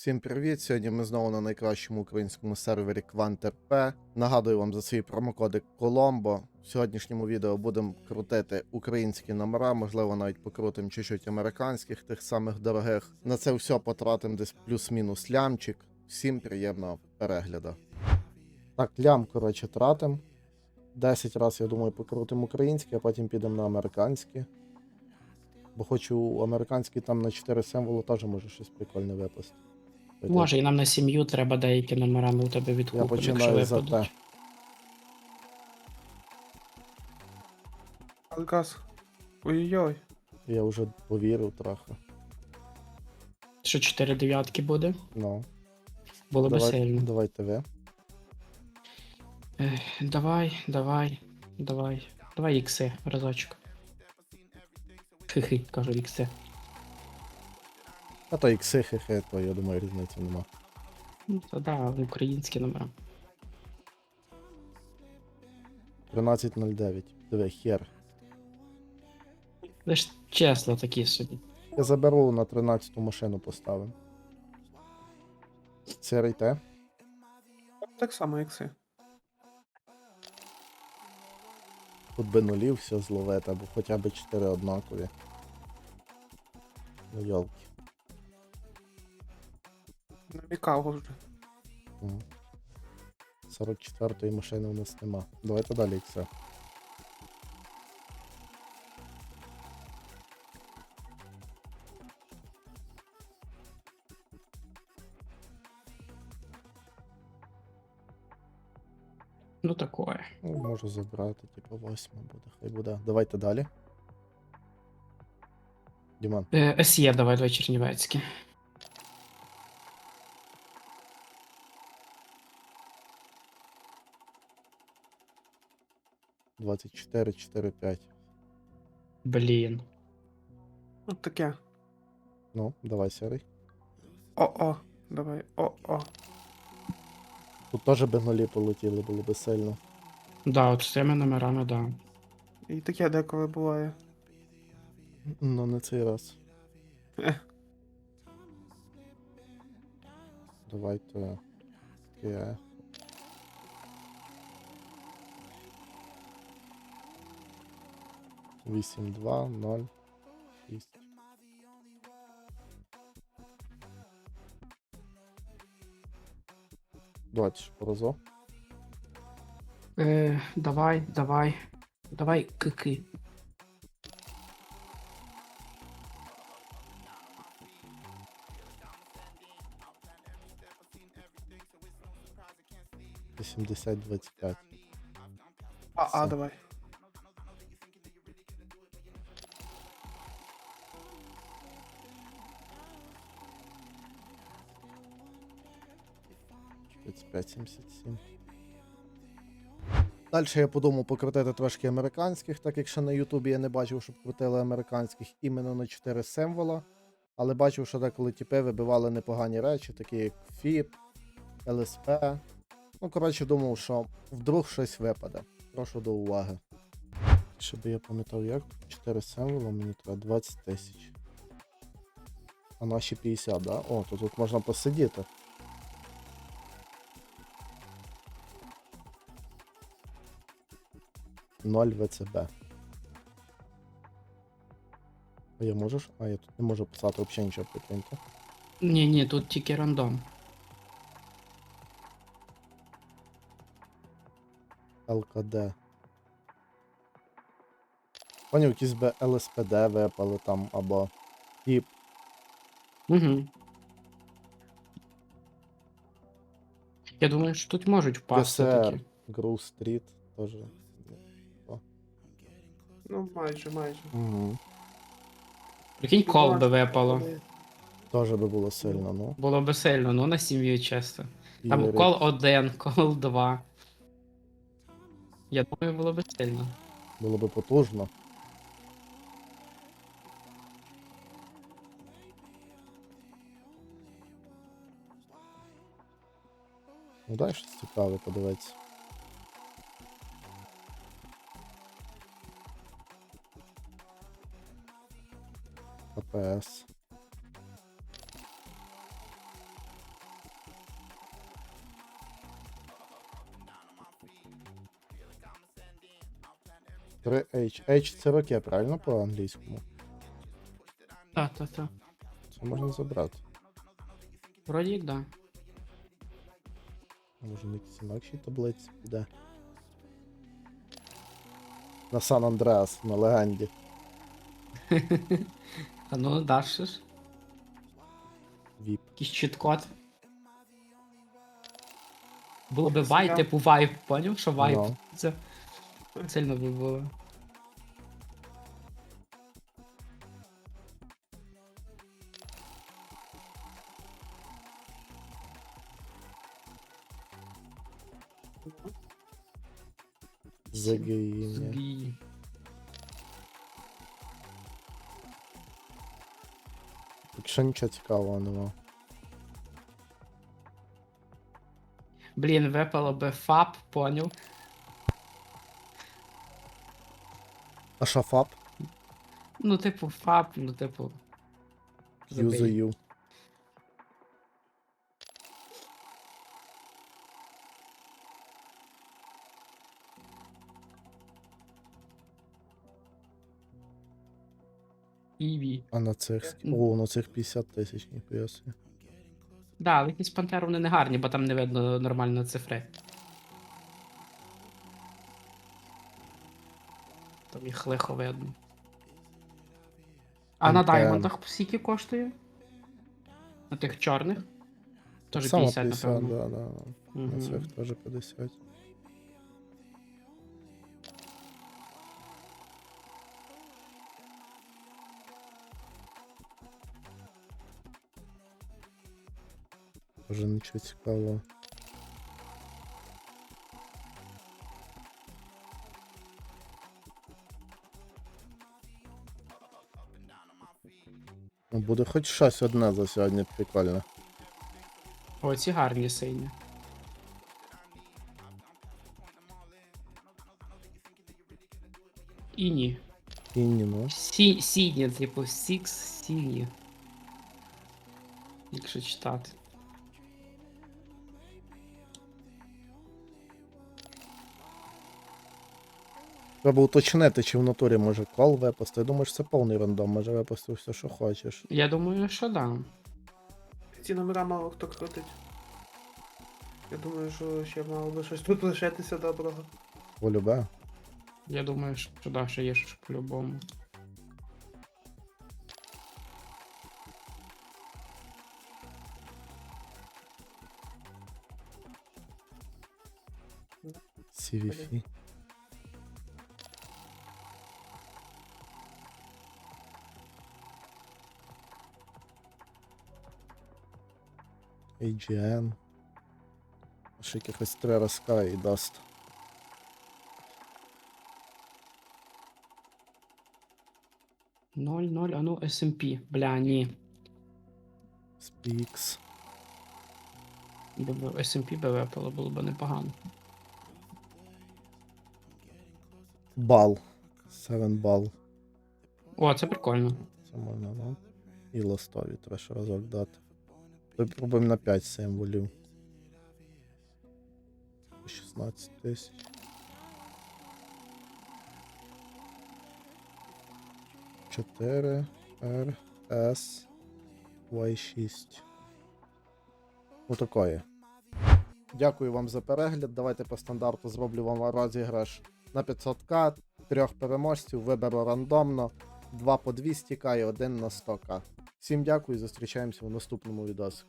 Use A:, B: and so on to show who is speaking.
A: Всім привіт! Сьогодні ми знову на найкращому українському сервері QuantRP. Нагадую вам за свій промокодик Colombo. В сьогоднішньому відео будемо крутити українські номера, можливо, навіть покрутимо чуть-чуть американських, тих самих дорогих. На це все потратимо десь плюс-мінус лямчик. Всім приємного перегляду. Так, лям, коротше, тратим. 10 разів, я думаю, покрутимо українські, а потім підемо на американські. Бо хочу американські там на 4 символи теж може щось прикольне випасти.
B: Може, і нам на сім'ю треба деякі номерами у тебе
A: Я
B: відкупити, якщо
A: починаю за те.
B: випадуть.
C: Алкас. Ой-ой-ой.
A: Я вже повірив трохи.
B: Що 4 дев'ятки буде?
A: Ну,
B: Було би
A: давай,
B: сильно.
A: давайте ви.
B: Ех, давай, давай, давай. Давай ікси, разочок. Хи-хи, кажу ікси.
A: А то ікси, хе то я думаю, різниці нема.
B: Ну, то да, українські номера.
A: 13.09. Диви, хер.
B: Лиш чесно такі собі.
A: Я заберу на 13-ту машину поставим. Сірий те.
C: Так само, як це.
A: Тут би нулів все зловити, або хоча б 4 однакові. Ну йолки.
C: намікав вже.
A: Мгм. 44-ї машини у нас нема. Давайте далі все.
B: Ну такое.
A: Ну, можу забрати, типу, 8 буде. Хай буде. Давайте далі. Діман,
B: Е, СЄ, давай, давай
A: чернівецьке. 24, 4, 5.
B: Блін.
C: От таке.
A: Ну, давай, серий.
C: О-о. Давай, о-о.
A: Тут теж би нулі полетіли, було би сильно.
B: Да, от з цими номерами, да.
C: І таке деколи буває.
A: Ну, не цей раз.
C: Е.
A: Давайте. Е. 8, 2, 0, 6. Давайте ще разок.
B: Е, э, давай, давай. Давай кики.
A: Восемьдесят двадцать п'ять.
C: А,
A: а,
C: давай.
A: Тридцять п'ять, сімдесят сім. Далі я подумав покрутити трошки американських, так як ще на Ютубі я не бачив, щоб крутили американських іменно на 4 символа. Але бачив, що деколи тіпи вибивали непогані речі, такі як ФІП, ЛСП. Ну, коротше, думав, що вдруг щось випаде. Прошу до уваги. Щоб я пам'ятав, як 4 символа мені треба 20 тисяч. А наші 50, да? О, то тут можна посидіти. Ноль ВЦБ. А я можу? ж? А я тут не можу писати взагалі нічого прикиньте.
B: Ні, ні, тут тільки рандом.
A: ЛКД. Поняв, якісь би ЛСПД випали там або ІП.
B: Угу. Я думаю, що тут можуть впасти
A: ГСР.
B: такі.
A: Гру Стріт теж.
C: Ну, майже, майже.
A: Угу.
B: Прикинь, кол би випало.
A: Теж би було сильно, ну.
B: Було би сильно, ну на сім'ю чесно. Там кол 1, кол 2. Я думаю, було би сильно.
A: Було би потужно. Ну дай щось цікаве подивитися. АПС. Три H. H це роке, правильно по англійському?
B: Так, так, так.
A: Це можна забрати.
B: Вроді, так. Да.
A: Може на якісь інакші таблиці піде. На Сан Андреас, на легенді.
B: А ну дальше ж.
A: Віп.
B: Якийсь чіт-код. Було би
C: я.
B: типу вайп, поняв, що вайп.
A: Ну.
B: Це сильно би було.
A: ЗГІ.
B: Збій.
A: Якщо нічого цікавого нема.
B: Блін, випало би фап, поняв.
A: А що ФАП?
B: Ну, типу, фап, ну, типу. забий.
A: Юзаю.
B: Іві.
A: А на цих. О, на цих 50 тисяч, ніхуя собі.
B: Да, але якісь пантери вони не гарні, бо там не видно нормально цифри. Там їх лихо видно. А на даймондах скільки коштує? На тих чорних? Теж 50,
A: 50,
B: напевно.
A: да, да. На цих теж 50. Вже нічого цікавого. Ну, Буде хоч щось одне за сьогодні прикольне.
B: О, ці гарні сині. Іні.
A: Інні, ну.
B: Сі, сіні, типу, сікс сіні. Якщо читати.
A: Треба уточнити, чи в натурі може кол випасти. Я думаю, що це повний рандом, може випасти все, що хочеш.
B: Я думаю, що да.
C: Ці номера мало хто крутить. Я думаю, що ще мало би щось тут лишитися доброго.
A: Полюбе.
B: Я думаю, що да, що є що по-любому.
A: CVF. AGN. Ще якихось три разка і даст.
B: Ноль, ноль, а ну SMP. Бля, ні. Бо SMP би випало, було б непогано.
A: Бал. 7 бал.
B: О, це прикольно.
A: Це можна, да? І ластові треба ще разок дати. Попробуємо на 5 символів. 16 тисяч. Чотири R S Y6. Отакої. Дякую вам за перегляд. Давайте по стандарту зроблю вам розіграш на 500к, трьох переможців, виберу рандомно. 2 по 200к і 1 на 100к. Всім дякую, зустрічаємося в наступному відосі.